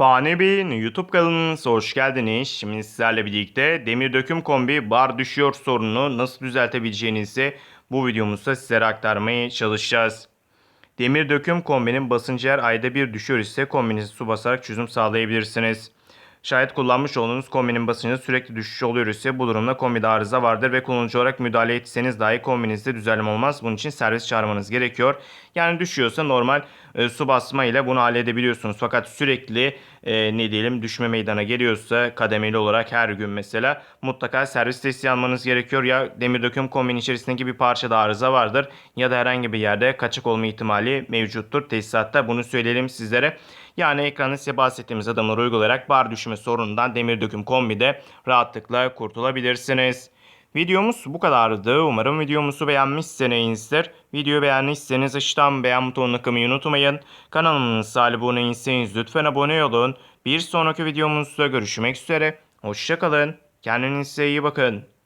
Fani Bey'in YouTube kanalınıza hoş geldiniz. Şimdi sizlerle birlikte demir döküm kombi bar düşüyor sorununu nasıl düzeltebileceğinizi bu videomuzda sizlere aktarmaya çalışacağız. Demir döküm kombinin basıncı her ayda bir düşüyor ise kombinizi su basarak çözüm sağlayabilirsiniz. Şayet kullanmış olduğunuz kombinin basıncı sürekli düşüş oluyor ise bu durumda kombide arıza vardır ve kullanıcı olarak müdahale etseniz dahi kombinizde düzenleme olmaz. Bunun için servis çağırmanız gerekiyor. Yani düşüyorsa normal e, su basma ile bunu halledebiliyorsunuz. Fakat sürekli e, ne diyelim düşme meydana geliyorsa kademeli olarak her gün mesela mutlaka servis testi almanız gerekiyor. Ya demir döküm kombinin içerisindeki bir parçada arıza vardır ya da herhangi bir yerde kaçık olma ihtimali mevcuttur. Tesisatta bunu söyleyelim sizlere. Yani ekranda size bahsettiğimiz adımları uygulayarak bar düşme sorunundan demir döküm kombide rahatlıkla kurtulabilirsiniz. Videomuz bu kadardı. Umarım videomuzu beğenmişsinizdir. Videoyu beğendiyseniz aşağıdan beğen butonuna kılmayı unutmayın. Kanalımıza abone değilseniz lütfen abone olun. Bir sonraki videomuzda görüşmek üzere. Hoşçakalın. Kendinize iyi bakın.